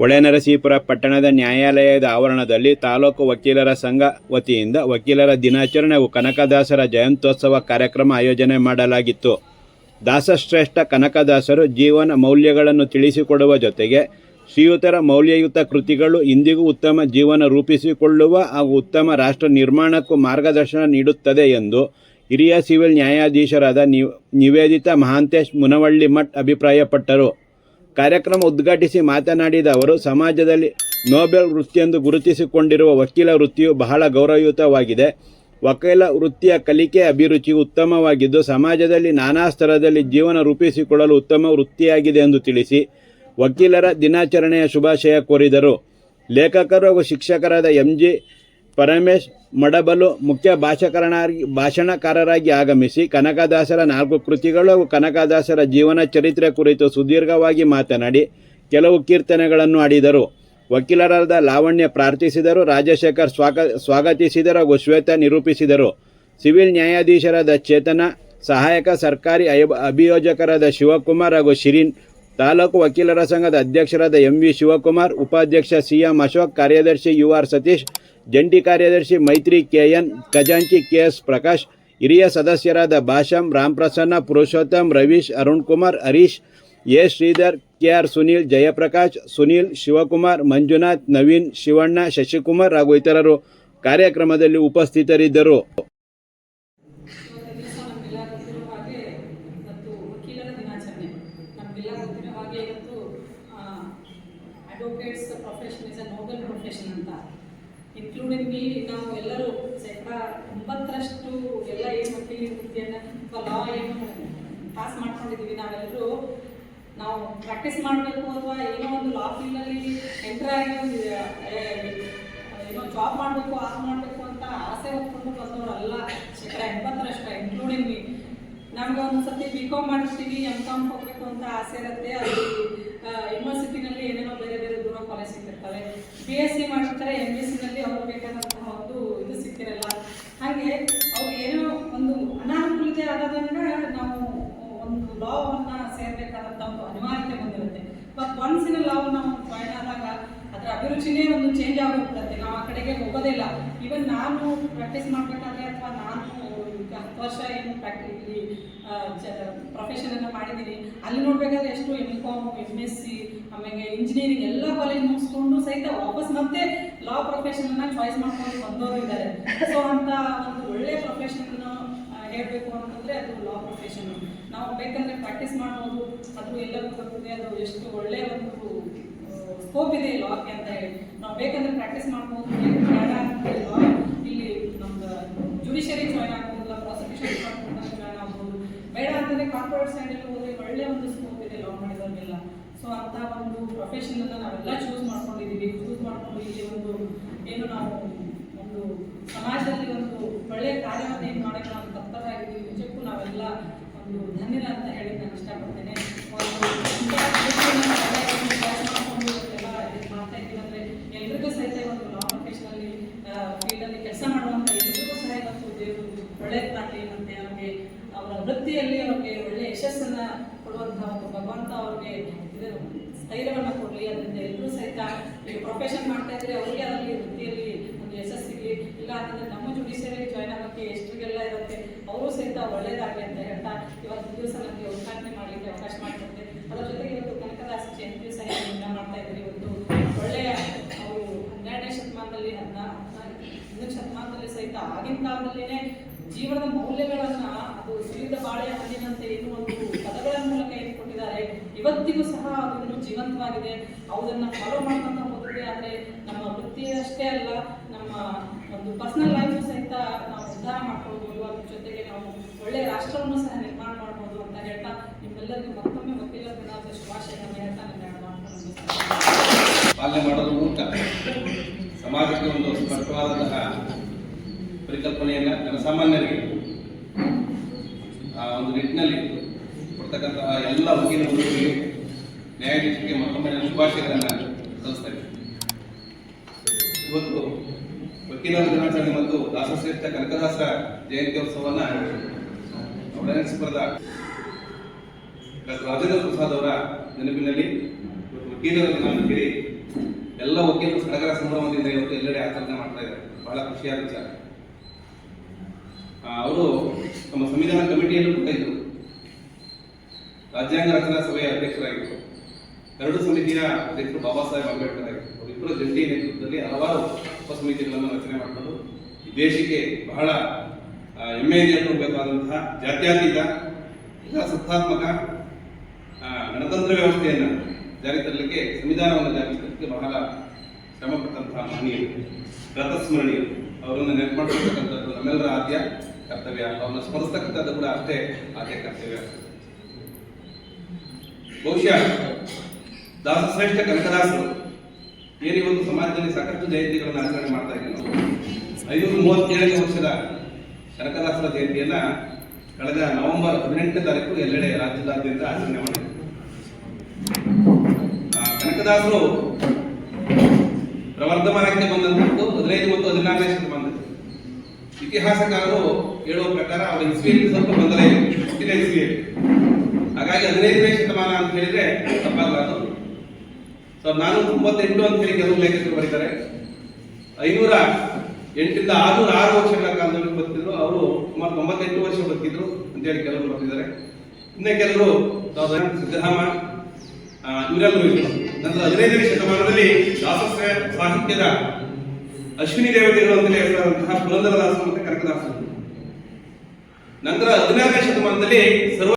ಹೊಳೆನರಸೀಪುರ ಪಟ್ಟಣದ ನ್ಯಾಯಾಲಯದ ಆವರಣದಲ್ಲಿ ತಾಲೂಕು ವಕೀಲರ ಸಂಘ ವತಿಯಿಂದ ವಕೀಲರ ದಿನಾಚರಣೆ ಹಾಗೂ ಕನಕದಾಸರ ಜಯಂತ್ಯೋತ್ಸವ ಕಾರ್ಯಕ್ರಮ ಆಯೋಜನೆ ಮಾಡಲಾಗಿತ್ತು. ದಾಸಶ್ರೇಷ್ಠ ಕನಕದಾಸರು ಜೀವನ ಮೌಲ್ಯಗಳನ್ನು ತಿಳಿಸಿಕೊಡುವ ಜೊತೆಗೆ ಶ್ರೀಯುತರ ಮೌಲ್ಯಯುತ ಕೃತಿಗಳು ಇಂದಿಗೂ ಉತ್ತಮ ಜೀವನ ರೂಪಿಸಿಕೊಳ್ಳುವ ಹಾಗೂ ಉತ್ತಮ ರಾಷ್ಟ್ರ ನಿರ್ಮಾಣಕ್ಕೂ ಮಾರ್ಗದರ್ಶನ ನೀಡುತ್ತದೆ ಎಂದು ಹಿರಿಯ ಸಿವಿಲ್ ನ್ಯಾಯಾಧೀಶರಾದ ನಿವೇದಿತ ಮಹಾಂತೇಶ್ ಮುನವಳ್ಳಿ ಮಠ್ ಅಭಿಪ್ರಾಯಪಟ್ಟರು. ಕಾರ್ಯಕ್ರಮ ಉದ್ಘಾಟಿಸಿ ಮಾತನಾಡಿದ ಅವರು, ಸಮಾಜದಲ್ಲಿ ನೋಬೆಲ್ ವೃತ್ತಿಯೆಂದು ಗುರುತಿಸಿಕೊಂಡಿರುವ ವಕೀಲ ವೃತ್ತಿಯು ಬಹಳ ಗೌರವಯುತವಾಗಿದೆ. ವಕೀಲ ವೃತ್ತಿಯ ಕಲಿಕೆ ಅಭಿರುಚಿ ಉತ್ತಮವಾಗಿದ್ದು, ಸಮಾಜದಲ್ಲಿ ನಾನಾ ಸ್ತರದಲ್ಲಿ ಜೀವನ ರೂಪಿಸಿಕೊಳ್ಳಲು ಉತ್ತಮ ವೃತ್ತಿಯಾಗಿದೆ ಎಂದು ತಿಳಿಸಿ ವಕೀಲರ ದಿನಾಚರಣೆಯ ಶುಭಾಶಯ ಕೋರಿದರು. ಲೇಖಕರು ಹಾಗೂ ಶಿಕ್ಷಕರಾದ ಎಂ ಜಿ ಪರಮೇಶ್ ಮಡಬಲು ಮುಖ್ಯ ಭಾಷಕರಣಾಗಿ ಭಾಷಣಕಾರರಾಗಿ ಆಗಮಿಸಿ ಕನಕದಾಸರ ನಾಲ್ಕು ಕೃತಿಗಳು ಹಾಗೂ ಕನಕದಾಸರ ಜೀವನ ಚರಿತ್ರೆ ಕುರಿತು ಸುದೀರ್ಘವಾಗಿ ಮಾತನಾಡಿ ಕೆಲವು ಕೀರ್ತನೆಗಳನ್ನು ಆಡಿದರು. ವಕೀಲರಾದ ಲಾವಣ್ಯ ಪ್ರಾರ್ಥಿಸಿದರು, ರಾಜಶೇಖರ್ ಸ್ವಾಗ, ಸ್ವಾಗತಿಸಿದರು ಹಾಗೂ ಶ್ವೇತ ನಿರೂಪಿಸಿದರು. ಸಿವಿಲ್ ನ್ಯಾಯಾಧೀಶರಾದ ಚೇತನ, ಸಹಾಯಕ ಸರ್ಕಾರಿ ಅಭಿಯೋಜಕರಾದ ಶಿವಕುಮಾರ್ ಹಾಗೂ ಶಿರೀನ್ ತಾಲೂಕು ವಕೀಲರ ಸಂಘದ ಅಧ್ಯಕ್ಷರಾದ ಎಂ ವಿ ಶಿವಕುಮಾರ್, ಉಪಾಧ್ಯಕ್ಷ ಸಿ ಎಂ ಅಶೋಕ್, ಕಾರ್ಯದರ್ಶಿ ಯು ಆರ್ ಸತೀಶ್, ಜಂಟಿ ಕಾರ್ಯದರ್ಶಿ ಮೈತ್ರಿ ಕೆಎನ್ ಖಜಾಂಚಿ ಕೆ ಎಸ್ ಪ್ರಕಾಶ್, ಹಿರಿಯ ಸದಸ್ಯರಾದ Bhasham Ramprasanna, Purushottam, Ravish, Arun Kumar, Harish, A Shridhar, K R Sunil, Jayaprakash, Sunil, Shivakumar, Manjunath, Naveen, Shivanna, Shashikumar ಹಾಗೂ ಇತರರು ಕಾರ್ಯಕ್ರಮದಲ್ಲಿ ಉಪಸ್ಥಿತರಿದ್ದರು ಇವತ್ತಿನ ದಿವಸ ನಮಗೆಲ್ಲ ಗೊತ್ತಿರೋ ಹಾಗೆ ಇವತ್ತು ವಕೀಲರ ದಿನಾಚರಣೆ ನಮಗೆಲ್ಲ ಗೊತ್ತಿರೋ ಹಾಗೆ ಇವತ್ತು advocates profession is a noble profession ಅಂತ. ಇನ್ಕ್ಲೂಡಿಂಗ್ ನಾವು ಎಲ್ಲರೂ ಶೇಕಡ ಒಂಬತ್ತರಷ್ಟು ಎಲ್ಲ ಏನು ವಕೀಲಿ ವೃತ್ತಿಯನ್ನು ಅಥವಾ ಲಾ ಏನು ಪಾಸ್ ಮಾಡ್ಕೊಂಡಿದ್ದೀವಿ ನಾವೆಲ್ಲರೂ ನಾವು ಪ್ರಾಕ್ಟೀಸ್ ಮಾಡಬೇಕು ಅಥವಾ ಏನೋ ಒಂದು ಲಾ ಫೀಲ್ಡಲ್ಲಿ ಎಂಟರ್ ಆಗಿ ಒಂದು, ಏನೋ ಜಾಬ್ ಮಾಡಬೇಕು ಆಗ ಮಾಡಬೇಕು ಅಂತ ಆಸೆ ಹೊತ್ಕೊಂಡು ಬಂದವರಲ್ಲ ಶೇಕಡ ಎಂಬತ್ತರಷ್ಟು ಇನ್ಕ್ಲೂಡಿಂಗ್ ಮೀ ನಮ್ಗೆ ಒಂದು ಸತಿ ಬಿ ಕಾಮ್ ಮಾಡಿಸ್ತೀವಿ ಎಂ ಕಾಮ್ ಹೋಗಬೇಕು ಅಂತ ಆಸೆ ಇರುತ್ತೆ. ಅಲ್ಲಿ ಯೂನಿವರ್ಸಿಟಿನಲ್ಲಿ ಏನೇನೋ ಸಿಗ್ತಿರ್ತವೆ ಬಿ ಎಸ್ ಸಿ ಮಾಡಿರ್ತಾರೆ ಎಂ ಎಸ್ ಸಿನಲ್ಲಿ ಅವ್ರಿಗೆ ಬೇಕಾದಂತಹ ಒಂದು ಇದು ಸಿಕ್ಕಿರಲ್ಲ. ಹಾಗೆ ಅವ್ರು ಏನೋ ಒಂದು ಅನಾನುಕೂಲತೆ ಆದಾಗ ನಾವು ಒಂದು ಲಾವನ್ನು ಸೇರಬೇಕಾದಂಥ ಒಂದು ಅನಿವಾರ್ಯತೆ ಬಂದಿರುತ್ತೆ. But once in a law ನಾವು ಜಾಯ್ನ್ ಆದಾಗ ಅದರ ಅಭಿರುಚಿನೇ ಒಂದು ಚೇಂಜ್ ಆಗೋಗ್ಬಿಡುತ್ತೆ. ನಾವು ಆ ಕಡೆಗೆ ಹೋಗೋದೇ ಇಲ್ಲ. ಈವನ್ ನಾನು ಪ್ರಾಕ್ಟೀಸ್ ಮಾಡಬೇಕಾದ್ರೆ ಅಥವಾ ನಾನು ಈಗ ಹತ್ತು ವರ್ಷ ಏನು ಪ್ರಾಕ್ಟಿ ಪ್ರೊಫೆಷನನ್ನು ಮಾಡಿದ್ದೀನಿ. ಅಲ್ಲಿ ನೋಡಬೇಕಾದ್ರೆ ಎಷ್ಟು M com M S C ಆಮೇಲೆ ಇಂಜಿನಿಯರಿಂಗ್ ಎಲ್ಲ ಕಾಲೇಜ್ ಮುಗಿಸ್ಕೊಂಡು ಸಹಿತ ವಾಪಸ್ ಮತ್ತೆ ಲಾ ಪ್ರೊಫೆಷನ್ನ ಚಾಯ್ಸ್ ಮಾಡ್ಕೊಂಡು ಬಂದವರು ಇದ್ದಾರೆ. ಸೊ ಅಂತ ಒಂದು ಒಳ್ಳೆಯ ಪ್ರೊಫೆಷನ್ ಹೇಳಬೇಕು ಅಂತಂದರೆ ಅದು ಲಾ ಪ್ರೊಫೆಷನ್ ನಾವು ಬೇಕಂದ್ರೆ ಪ್ರಾಕ್ಟೀಸ್ ಮಾಡ್ಬೋದು, ಅದು ಎಲ್ಲರಿಗೂ ಗೊತ್ತಿದೆ, ಅದು ಎಷ್ಟು ಒಳ್ಳೆಯ ಒಂದು ಸ್ಕೋಪ್ ಇದೆ ಲಾಗೆ ಅಂತ ಹೇಳಿ. ನಾವು ಬೇಕಂದ್ರೆ ಪ್ರಾಕ್ಟೀಸ್ ಮಾಡ್ಬೋದು, ಇಲ್ಲಿ ನಮ್ದು ಜುಡಿಷಿಯರಿ ಜಾಯ್ನ್ ಆಗ್ಬೋದಿಲ್ಲ ಪ್ರಾಸಿಕ್ಯೂಷನ್ ಡಿಪಾರ್ಟ್ಮೆಂಟ್ ಜಾಯ್ನ್ ಆಗ್ಬೋದು. ಬೇಡ ಅಂತಂದ್ರೆ ಕಾರ್ಪೊರೇಟ್ ಸೈಡಲ್ಲಿ ಹೋದ್ರೆ ಒಳ್ಳೆ ಒಂದು ಸ್ಕೋಪ್ ಸೊ ಅಂತ ಒಂದು ಪ್ರೊಫೆಷನನ್ನು ನಾವೆಲ್ಲ ಚೂಸ್ ಮಾಡ್ಕೊಂಡಿದ್ದೀವಿ ಚೂಸ್ ಮಾಡ್ಕೊಂಡು ಇಲ್ಲಿ ಒಂದು ಏನು ನಾವು ಒಂದು ಸಮಾಜದಲ್ಲಿ ಒಂದು ಒಳ್ಳೆಯ ಕಾರ್ಯವನ್ನು ಏನು ಮಾಡೋಕ್ಕೆ ನಾವು ತಪ್ಪದಾಗಿದ್ದೀವಿ ನಿಜಕ್ಕೂ ನಾವೆಲ್ಲ ಒಂದು ಧನ್ಯರ ಅಂತ ಹೇಳಿ ನಾನು ಇಷ್ಟಪಡ್ತೇನೆ. ಮಾಡ್ತಾ ಇದ್ದೀವಿ. ಅಂದರೆ ಎಲ್ರಿಗೂ ಸಹಿತ ಒಂದು ನಾನ್ ಪ್ರೊಫೆಷನಲ್ಲಿ ಫೀಲ್ಡಲ್ಲಿ ಕೆಲಸ ಮಾಡುವಂಥ ಎಲ್ರಿಗೂ ಸಹ ಇವತ್ತು ದೇವರು ಒಳ್ಳೆಯದಾಗಲಿ ಮತ್ತು ಅವ್ರಿಗೆ ಅವರ ವೃತ್ತಿಯಲ್ಲಿ ಅವ್ರಿಗೆ ಒಳ್ಳೆಯ ಯಶಸ್ಸನ್ನು ಕೊಡುವಂಥ ಒಂದು ಭಗವಂತ ಅವ್ರಿಗೆ ಇದು ಸ್ಥೈರ್ಯವನ್ನು ಕೊಡಲಿ. ಅದರಿಂದ ಎಲ್ಲರೂ ಸಹಿತ ಈಗ ಪ್ರೊಫೆಷನ್ ಮಾಡ್ತಾ ಇದ್ರೆ ಅವ್ರಿಗೆ ಅದರಲ್ಲಿ ವೃತ್ತಿಯಲ್ಲಿ ಒಂದು ಯಶಸ್ಸು ಸಿಗಲಿ ಇಲ್ಲ ಅಂತಂದ್ರೆ ನಮ್ಮ ಜುಡಿಷಿಯರಿ ಜಾಯ್ನ್ ಆಗೋಕ್ಕೆ ಎಷ್ಟರಿಗೆಲ್ಲ ಇರುತ್ತೆ, ಅವರು ಸಹಿತ ಒಳ್ಳೇದಾಗಲಿ ಅಂತ ಹೇಳ್ತಾ ಇವತ್ತು ದಿವಸ ನನಗೆ ಉದ್ಘಾಟನೆ ಮಾಡಲಿಕ್ಕೆ ಅವಕಾಶ ಮಾಡಿಕೊಡ್ತೇನೆ ಅದರ ಜೊತೆಗೆ ಇವತ್ತು ಕನಕದಾಸ ಜಯಂತಿ ಸಹ ಮಾಡ್ತಾ ಇದ್ದಾರೆ ಇವತ್ತು ಒಳ್ಳೆಯ ಅವರು ಹನ್ನೆರಡನೇ ಶತಮಾನದಲ್ಲಿ ಹದಿನ ಹದಿನೈದು ಶತಮಾನದಲ್ಲಿ ಸಹಿತ ಆಗಿನ ಕಾಲದಲ್ಲಿನೇ ಜೀವನದ ಮೌಲ್ಯಗಳನ್ನ ಅದು ಸುಲಿದ ಬಾಳೆ ಹಣ್ಣಿನಂತೆ ಏನು ಒಂದು ಪದಗಳ ಮೂಲಕ ಏನು ಕೊಟ್ಟಿದ್ದಾರೆ ಇವತ್ತಿಗೂ ಸಹ ಅದು ಜೀವಂತವಾಗಿದೆ. ಅವುದನ್ನು ಫಾಲೋ ಮಾಡ್ಕೊಂತ ಹೋದ್ರೆ ಆದರೆ ನಮ್ಮ ವೃತ್ತಿಯಷ್ಟೇ ಅಲ್ಲ, ನಮ್ಮ ಒಂದು ಪರ್ಸನಲ್ ಲೈಫ್ ಸಹಿತ ನಾವು ಸುಧಾರ ಮಾಡ್ಕೊಳ್ಬೋದು. ಅದ್ರ ಜೊತೆಗೆ ನಾವು ಒಳ್ಳೆಯ ರಾಷ್ಟ್ರವನ್ನು ಸಹ ನಿರ್ಮಾಣ ಮಾಡ್ಬೋದು ಅಂತ ಹೇಳ್ತಾ ನಿಮ್ಮೆಲ್ಲರಿಗೂ ಮತ್ತೊಮ್ಮೆ ವಕೀಲರ ದಿನಾಚರಣೆ ಶುಭಾಶಯಗಳನ್ನು ಹೇಳ್ತಾ ಮುಗಿಸ್ತೇನೆ. ಪಾಲನೆ ಮಾಡೋದು ಮೂಲಕ ಸಮಾಜಕ್ಕೆ ಒಂದು ಸ್ಪಷ್ಟವಾದಂತಹ ಪರಿಕಲ್ಪನೆಯನ್ನು ಜನಸಾಮಾನ್ಯರಿಗೆ, ಆ, ಒಂದು ನಿಟ್ಟಿನಲ್ಲಿ ಕೊಡ್ತಕ್ಕಂತಹ ಎಲ್ಲ ವಕೀಲ ನ್ಯಾಯಾಧೀಶರಿಗೆ ಮತ್ತೊಮ್ಮೆ ನಾನು ಶುಭಾಶಯಗಳನ್ನು ಸಲ್ಲಿಸ್ತೇನೆ ಇವತ್ತು ವಕೀಲರ ದಿನಾಚರಣೆ ಮತ್ತು ದಾಸಶ್ರೇಷ್ಠ ಕನಕದಾಸ ಜಯಂತ್ಯೋತ್ಸವವನ್ನು ಡಾಕ್ಟರ್ ರಾಜೇಂದ್ರ ಪ್ರಸಾದ್ ಅವರ ನೆನಪಿನಲ್ಲಿ ವಕೀಲರ ದಿನ ಹೇಳಿ ಎಲ್ಲ ವಕೀಲರು ಸಡಗರ ಸಂಭ್ರಮದಿಂದ ಇವತ್ತು ಎಲ್ಲೆಡೆ ಆಚರಣೆ ಮಾಡ್ತಾ ಇದ್ದಾರೆ. ಬಹಳ ಖುಷಿಯಾದ ವಿಚಾರ. ಅವರು ನಮ್ಮ ಸಂವಿಧಾನ ಕಮಿಟಿಯಲ್ಲೂ ಕೂಡ ಇದ್ದರು. ರಾಜ್ಯಾಂಗ ರಚನಾ ಸಭೆಯ ಅಧ್ಯಕ್ಷರಾಗಿದ್ದರು. ಎರಡು ಸಮಿತಿಯ ಅಧ್ಯಕ್ಷರು ಬಾಬಾ ಸಾಹೇಬ್ ಅಂಬೇಡ್ಕರ್ ಆಗಿದ್ದರು ಅವರಿಬ್ಬರ ಜಂಟಿ ನೇತೃತ್ವದಲ್ಲಿ ಹಲವಾರು ಉಪಸಮಿತಿಗಳನ್ನು ರಚನೆ ಮಾಡಿಕೊಂಡು ದೇಶಕ್ಕೆ ಬಹಳ ಹೆಮ್ಮೆಯಿಂದ ಕೊಡಬೇಕಾದಂತಹ ಜಾತ್ಯತೀತ ಸತ್ತಾತ್ಮಕ ಆ, ಗಣತಂತ್ರ ವ್ಯವಸ್ಥೆಯನ್ನು ಜಾರಿ ತರಲಿಕ್ಕೆ ಸಂವಿಧಾನವನ್ನು ಜಾರಿ ತರಲಿಕ್ಕೆ ಬಹಳ ಶ್ರಮಪಟ್ಟಂತಹ ಮಹನೀಯರು ರಥಸ್ಮರಣೀಯರು. ಅವರನ್ನು ನೆನಪು ಮಾಡಿರ್ತಕ್ಕಂಥದ್ದು ನಮ್ಮೆಲ್ಲರ ಆದ್ಯ ಕರ್ತವ್ಯ. ಅವರನ್ನು ಸ್ಮರಿಸ್ತಕ್ಕಂಥದ್ದು ಕೂಡ ಅಷ್ಟೇ ಆದ್ಯ ಕರ್ತವ್ಯ. ಬಹುಶಃ ದಾಸಶ್ರೇಷ್ಠ ಕನಕದಾಸರು ಏನು ಒಂದು ಸಮಾಜದಲ್ಲಿ ಸಾಕಷ್ಟು ಜಯಂತಿಗಳನ್ನು ಆಚರಣೆ ಮಾಡ್ತಾ ಇದ್ದೀವಿ ಐನೂರ ಮೂವತ್ತೇಳನೇ ವರ್ಷದ ಕನಕದಾಸರ ಜಯಂತಿಯನ್ನ ಕಳೆದ ನವೆಂಬರ್ ಹದಿನೆಂಟನೇ ತಾರೀಕು ಎಲ್ಲೆಡೆ ರಾಜ್ಯದಾದ್ಯಂತ ಆಚರಣೆ ಮಾಡಿದ್ರು. ಕನಕದಾಸರು ಪ್ರವರ್ಧಮಾನಕ್ಕೆ ಬಂದಂತದ್ದು ಹದಿನೈದು ಮತ್ತು ಹದಿನಾರನೇ ಶತಮಾನ ಇತಿಹಾಸಕಾರರು ಹೇಳುವ ಪ್ರಕಾರ ಅವರ ಇಸ್ವಿಯಲ್ಲಿ ಸ್ವಲ್ಪ ಗೊಂದಲ ಇದೆ ಹಾಗಾಗಿ ಹದಿನೈದನೇ ಶತಮಾನ ಅಂತ ಹೇಳಿದ್ರೆ ತಪ್ಪಾಗಲಾರದು. ಸಾವಿರದ ನಾನೂರ ತೊಂಬತ್ತೆಂಟು ಅಂತ ಹೇಳಿ ಕೆಲವು ಲೇಖಕರು ಬರೀತಾರೆ. ಐನೂರ ಎಂಟರಿಂದ ಆರುನೂರ ಆರು ವರ್ಷಗಳ ಕಾಲದಲ್ಲಿ ಬದುಕಿದ್ರು ಅವರು ಸುಮಾರು ತೊಂಬತ್ತೆಂಟು ವರ್ಷ ಬದುಕಿದ್ರು ಅಂತೇಳಿ ಕೆಲವರು ಬರ್ತಿದ್ದಾರೆ. ಇನ್ನೇ ಕೆಲವರು ಸಿದ್ಧರಾಮ ಇವರೆಲ್ಲರೂ ಇದ್ರು ನಂತರ ಹದಿನೈದನೇ ಶತಮಾನದಲ್ಲಿ ದಾಸ ಸಾಹಿತ್ಯದ ಅಶ್ವಿನಿ ದೇವತೆಗಳು ಅಂತಲೇ ಹೆಸರಾದಂತಹ ಪುರಂದರದಾಸರು ಮತ್ತು ಕನಕದಾಸರು. ನಂತರ ಹದಿನಾರನೇ ಶತಮಾನದಲ್ಲಿ ಸರ್ವ